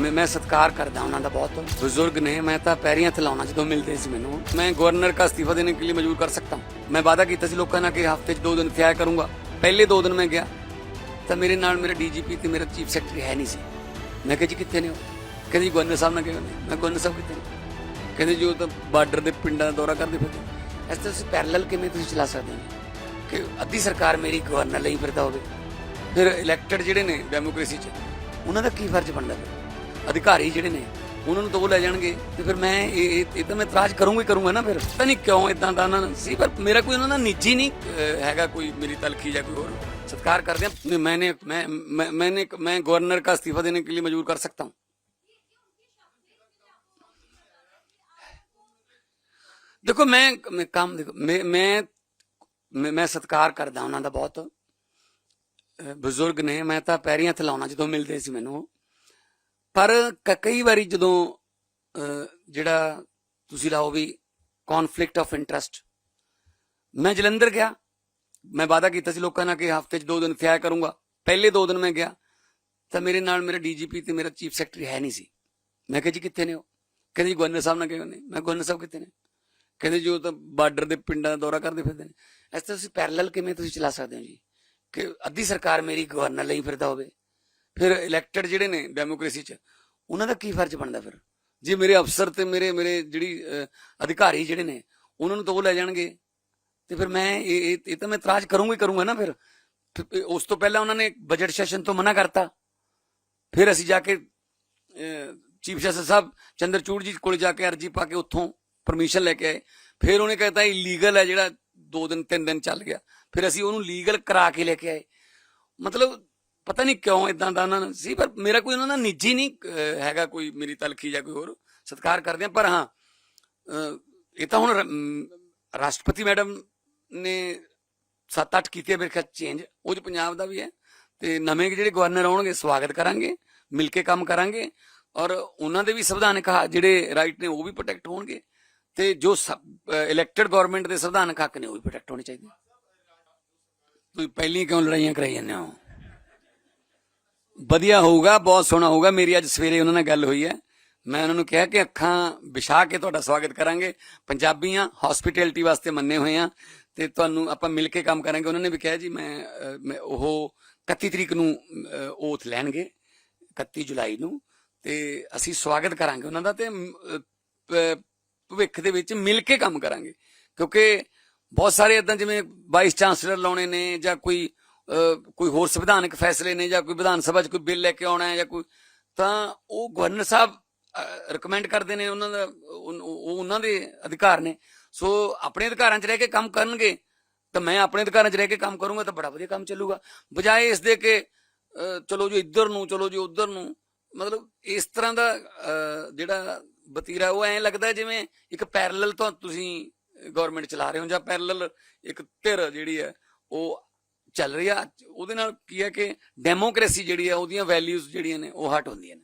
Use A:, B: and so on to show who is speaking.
A: ਮੈਂ ਮੈਂ ਸਤਿਕਾਰ ਕਰਦਾ ਉਹਨਾਂ ਦਾ ਬਹੁਤ। ਬਜ਼ੁਰਗ ਨੇ, ਮੈਂ ਤਾਂ ਪੈਰੀਂ ਹੱਥ ਲਾਉਣਾ ਜਦੋਂ ਮਿਲਦੇ ਸੀ ਮੈਨੂੰ। ਮੈਂ ਗਵਰਨਰ ਦਾ ਅਸਤੀਫਾ ਦੇਣੇ ਲਈ ਮਜਬੂਰ ਕਰ ਸਕਦਾ। ਮੈਂ ਵਾਅਦਾ ਕੀਤਾ ਸੀ ਲੋਕਾਂ ਨਾਲ ਕਿ ਹਫ਼ਤੇ 'ਚ ਦੋ ਦਿਨ ਇੱਥੇ ਕਰੂੰਗਾ। ਪਹਿਲੇ ਦੋ ਦਿਨ ਮੈਂ ਗਿਆ। ਤਾਂ ਮੇਰੇ ਨਾਲ ਮੇਰਾ ਡੀਜੀਪੀ ਤੇ ਮੇਰਾ ਚੀਫ ਸੈਕਟਰੀ ਹੈ ਨਹੀਂ ਸੀ। ਮੈਂ ਕਿਹਾ ਜੀ ਕਿੱਥੇ ਨੇ ਉਹ? ਕਹਿੰਦੇ ਜੀ ਗਵਰਨਰ ਸਾਹਿਬ ਨਾਲ ਗਏ ਨੇ ਮੈਂ ਗਵਰਨਰ ਸਾਹਿਬ ਕਿੱਥੇ ਨੇ? ਕਹਿੰਦੇ ਜੀ ਉਹ ਤਾਂ ਬਾਰਡਰ ਦੇ ਪਿੰਡਾਂ ਦਾ ਦੌਰਾ ਕਰਦੇ ਫਿਰਦੇ। ਇਸ ਤਰ੍ਹਾਂ ਤੁਸੀਂ ਪੈਰਲਲ ਕਿਵੇਂ ਤੁਸੀਂ ਚਲਾ ਸਕਦੇ ਹੋ? ਕਿ ਅੱਧੀ ਸਰਕਾਰ ਮੇਰੀ ਗਵਰਨਰ ਲਈ ਫਿਰਦਾ ਹੋਵੇ। ਫਿਰ ਇਲੈਕਟਡ ਜਿਹੜੇ ਨੇ ਡੈਮੋਕ੍ਰੇਸੀ 'ਚ, ਉਹਨਾਂ ਦਾ ਕੀ ਫਰਜ਼ ਬਣਦਾ ਫਿਰ? ਅਧਿਕਾਰੀ ਜਿਹੜੇ ਨੇ, ਉਹਨਾਂ ਨੂੰ ਤਾਂ ਲੈ ਜਾਣਗੇ। ਤੇ ਫਿਰ ਮੈਂ ਇਹ ਇਹ ਤਾਂ ਮੈਂ ਇਤਰਾਜ਼ ਕਰੂੰਗਾ ਹੀ ਕਰੂੰਗਾ ਨਾ ਫਿਰ। ਪਤਾ ਨਹੀਂ ਕਿਉਂ ਇਦਾਂ ਦਾ ਉਹਨਾਂ ਸੀ, ਪਰ ਮੇਰਾ ਕੋਈ ਉਹਨਾਂ ਦਾ ਨਿੱਜੀ ਨਹੀਂ ਹੈਗਾ ਕੋਈ ਮੇਰੀ ਤਲਖੀ ਜਾਂ ਕੋਈ ਹੋਰ ਸਤਕਾਰ ਕਰਦੇ ਹਾਂ ਮੈਨੇ ਮੈਂ ਮੈਨੇ ਮੈਂ ਗਵਰਨਰ ਦਾ ਅਸਤੀਫਾ ਦੇਣ ਲਈ ਮਜਬੂਰ ਕਰ ਸਕਦਾ ਹੂੰ। ਦੇਖੋ, ਮੈਂ ਕੰਮ ਦੇਖੋ, ਮੈਂ ਮੈਂ ਮੈਂ ਸਤਿਕਾਰ ਕਰਦਾ ਉਹਨਾਂ ਦਾ ਬਹੁਤ। ਬਜ਼ੁਰਗ ਨੇ, ਮੈਂ ਤਾਂ ਪੈਰੀਂ ਥਲਾਉਣਾ ਜਦੋਂ ਮਿਲਦੇ ਸੀ ਮੈਨੂੰ। ਪਰ ਕ- ਕਈ ਵਾਰੀ ਜਦੋਂ ਜਿਹੜਾ ਤੁਸੀਂ ਲਾਓ ਵੀ ਕਨਫਲਿਕਟ ਆਫ ਇੰਟਰਸਟ ਮੈਂ ਜਲੰਧਰ ਗਿਆ, ਮੈਂ ਵਾਅਦਾ ਕੀਤਾ ਸੀ ਲੋਕਾਂ ਨਾਲ ਕਿ ਹਫ਼ਤੇ 'ਚ ਦੋ ਦਿਨ ਫਿਆ ਕਰੂੰਗਾ, ਪਹਿਲੇ ਦੋ ਦਿਨ ਮੈਂ ਗਿਆ, ਤਾਂ ਮੇਰੇ ਨਾਲ ਮੇਰਾ ਡੀਜੀਪੀ ਤੇ ਮੇਰਾ ਚੀਫ ਸੈਕਟਰੀ ਹੈ ਨਹੀਂ ਸੀ। ਮੈਂ ਕਿਹਾ ਜੀ ਕਿੱਥੇ ਨੇ ਉਹ? ਕਹਿੰਦੇ ਜੀ ਗਵਰਨਰ ਸਾਹਿਬ ਨਾਲ ਗਏ ਨੇ ਮੈਂ ਗਵਰਨਰ ਸਾਹਿਬ ਕਿੱਥੇ ਨੇ? ਕਹਿੰਦੇ ਜੀ ਉਹ ਤਾਂ ਬਾਰਡਰ ਦੇ ਪਿੰਡਾਂ ਦਾ ਦੌਰਾ ਕਰਦੇ ਫਿਰਦੇ ਨੇ। ਇਸ ਤਰ੍ਹਾਂ ਤੁਸੀਂ ਪੈਰਲਲ ਕਿਵੇਂ ਤੁਸੀਂ ਚਲਾ ਸਕਦੇ ਹੋ ਜੀ? ਕਿ ਅੱਧੀ ਸਰਕਾਰ ਮੇਰੀ ਗਵਰਨਰ ਲਈ ਫਿਰਦਾ ਹੋਵੇ ਫਿਰ ਇਲੈਕਟਡ ਜਿਹੜੇ ਨੇ ਡੈਮੋਕ੍ਰੇਸੀ 'ਚ, ਉਹਨਾਂ ਦਾ ਕੀ ਫਰਜ਼ ਬਣਦਾ ਫਿਰ? ਜੇ ਮੇਰੇ ਅਫਸਰ ਤੇ ਮੇਰੇ ਮੇਰੇ ਜਿਹੜੀ ਅਧਿਕਾਰੀ ਜਿਹੜੇ ਨੇ, ਉਹਨਾਂ ਨੂੰ ਤਾਂ ਉਹ ਲੈ ਜਾਣਗੇ। ਤੇ ਫਿਰ ਮੈਂ ਇਹ, ਇਹ- ਤਾਂ ਮੈਂ ਇਤਰਾਜ਼ ਕਰੂੰਗਾ ਹੀ ਕਰੂੰਗਾ ਨਾ ਫਿਰ। ਉਸ ਤੋਂ ਪਹਿਲਾਂ ਉਹਨਾਂ ਨੇ ਬਜਟ ਸੈਸ਼ਨ ਤੋਂ ਮਨਾ ਕਰਤਾ। ਫਿਰ ਅਸੀਂ ਜਾ ਕੇ ਚੀਫ ਜਸਟਿਸ ਸਾਹਿਬ ਚੰਦਰਚੂੜ ਜੀ ਕੋਲ ਜਾ ਕੇ ਅਰਜੀ ਪਾ ਕੇ ਉੱਥੋਂ ਪਰਮਿਸ਼ਨ ਲੈ ਕੇ ਆਏ। ਫਿਰ ਉਹਨੇ ਕਹਿਤਾ ਇਲੀਗਲ ਹੈ ਜਿਹੜਾ ਦੋ ਦਿਨ, ਤਿੰਨ ਦਿਨ ਚੱਲ ਗਿਆ। ਫਿਰ ਅਸੀਂ ਉਹਨੂੰ ਲੀਗਲ ਕਰਾ ਕੇ ਲੈ ਕੇ ਆਏ। ਮਤਲਬ ਪਤਾ ਨਹੀਂ ਕਿਉਂ ਇਦਾਂ ਦਾ ਉਹਨਾਂ ਨੂੰ ਸੀ, ਪਰ ਮੇਰਾ ਕੋਈ ਉਹਨਾਂ ਦਾ ਨਿੱਜੀ ਨਹੀਂ ਹੈਗਾ ਕੋਈ ਮੇਰੀ ਤਲਖੀ ਜਾਂ ਕੋਈ ਹੋਰ ਸਤਿਕਾਰ ਕਰਦੇ ਆ ਪਰ ਹਾਂ ਇਹ ਤਾਂ ਹੁਣ ਰਾਸ਼ਟਰਪਤੀ ਮੈਡਮ ਨੇ 7-8 ਕੀਤੇ ਮੇਰੇ ਖਿਆਲ ਚੇਂਜ ਉਹ 'ਚ ਪੰਜਾਬ ਦਾ ਵੀ ਹੈ, ਤੇ ਨਵੇਂ ਜਿਹੜੇ ਗਵਰਨਰ ਆਉਣਗੇ, ਸਵਾਗਤ ਕਰਾਂਗੇ, ਮਿਲ ਕੇ ਕੰਮ ਕਰਾਂਗੇ, ਔਰ ਉਹਨਾਂ ਦੇ ਵੀ ਸੰਵਿਧਾਨਕ ਹੱਕ ਜਿਹੜੇ ਰਾਈਟ ਨੇ, ਉਹ ਵੀ ਪ੍ਰੋਟੈਕਟ ਹੋਣਗੇ, ਤੇ ਜੋ ਇਲੈਕਟਿਡ ਗਵਰਨਮੈਂਟ ਦੇ ਸੰਵਿਧਾਨਕ ਹੱਕ ਨੇ, ਉਹ ਵੀ ਪ੍ਰੋਟੈਕਟ ਹੋਣੇ ਚਾਹੀਦੇ। ਤੁਸੀਂ ਪਹਿਲੀ ਕਿਉਂ ਲੜਾਈਆਂ ਕਰਾਈ ਜਾਂਦੇ ਹੋ? ਵਧੀਆ ਹੋਊਗਾ, ਬਹੁਤ ਸੋਹਣਾ ਹੋਊਗਾ। ਮੇਰੀ ਅੱਜ ਸਵੇਰੇ ਉਹਨਾਂ ਨਾਲ ਗੱਲ ਹੋਈ ਹੈ। ਮੈਂ ਉਹਨਾਂ ਨੂੰ ਕਿਹਾ ਕਿ ਅੱਖਾਂ ਵਿਛਾ ਕੇ ਤੁਹਾਡਾ ਸਵਾਗਤ ਕਰਾਂਗੇ। ਪੰਜਾਬੀਆਂ ਹਸਪਿਟੈਲਿਟੀ ਵਾਸਤੇ ਮੰਨੇ ਹੋਏ ਆ ਤੇ ਤੁਹਾਨੂੰ ਆਪਾਂ ਮਿਲ ਕੇ ਕੰਮ ਕਰਾਂਗੇ। ਉਹਨਾਂ ਨੇ ਵੀ ਕਿਹਾ ਜੀ, ਮੈਂ ਉਹ 31 ਤਰੀਕ ਨੂੰ ਓਥ ਲੈਣਗੇ 31 ਜੁਲਾਈ ਨੂੰ ਤੇ ਅਸੀਂ ਸਵਾਗਤ ਕਰਾਂਗੇ ਉਹਨਾਂ ਦਾ ਤੇ ਭਵਿੱਖ ਦੇ ਵਿੱਚ ਮਿਲ ਕੇ ਕੰਮ ਕਰਾਂਗੇ। ਕਿਉਂਕਿ ਬਹੁਤ ਸਾਰੇ ਇਦਾਂ ਜਿਵੇਂ ਵਾਈਸ ਚਾਂਸਲਰ ਲਾਉਣੇ ਨੇ ਜਾਂ ਕੋਈ ਕੋਈ ਹੋਰ ਸੰਵਿਧਾਨਕ ਫੈਸਲੇ ਨੇ ਜਾਂ ਕੋਈ ਵਿਧਾਨ ਸਭਾ 'ਚ ਕੋਈ ਬਿੱਲ ਲੈ ਕੇ ਆਉਣਾ ਹੈ ਜਾਂ ਕੋਈ ਤਾਂ ਉਹ ਗਵਰਨਰ ਸਾਹਿਬ ਰეკਮੈਂਡ ਕਰਦੇ ਨੇ ਉਹਨਾਂ ਦਾ ਉਹ ਉਹਨਾਂ ਦੇ ਅਧਿਕਾਰ ਨੇ। ਸੋ ਆਪਣੇ ਅਧਿਕਾਰਾਂ 'ਚ ਰਹਿ ਕੇ ਕੰਮ ਕਰਨਗੇ ਤਾਂ ਮੈਂ ਆਪਣੇ ਅਧਿਕਾਰਾਂ 'ਚ ਰਹਿ ਕੇ ਕੰਮ ਕਰੂੰਗਾ ਤਾਂ ਬੜਾ ਵਧੀਆ ਕੰਮ ਚੱਲੂਗਾ। ਬਜਾਏ ਇਸ ਦੇ ਕਿ ਚਲੋ ਜੀ ਇੱਧਰ ਨੂੰ ਚਲੋ ਜੀ ਉੱਧਰ ਨੂੰ ਮਤਲਬ ਇਸ ਤਰ੍ਹਾਂ ਦਾ ਅਹ, ਜਿਹੜਾ ਵਤੀਰਾ ਉਹ ਐਂ ਲੱਗਦਾ ਜਿਵੇਂ ਇੱਕ ਪੈਰਲਲ ਤੋਂ ਤੁਸੀਂ ਗਵਰਨਮੈਂਟ ਚਲਾ ਰਹੇ ਹੋ ਜਾਂ ਪੈਰਲਲ ਇੱਕ ਧਿਰ ਜਿਹੜੀ ਹੈ ਉਹ ਚੱਲ ਰਹੀ ਆ। ਉਹਦੇ ਨਾਲ ਕੀ ਹੈ ਕਿ ਡੈਮੋਕ੍ਰੇਸੀ ਜਿਹੜੀ ਹੈ ਉਹਦੀਆਂ ਵੈਲਿਊਜ਼ ਜਿਹੜੀਆਂ ਨੇ, ਉਹ ਹਟ ਹੁੰਦੀਆਂ ਨੇ।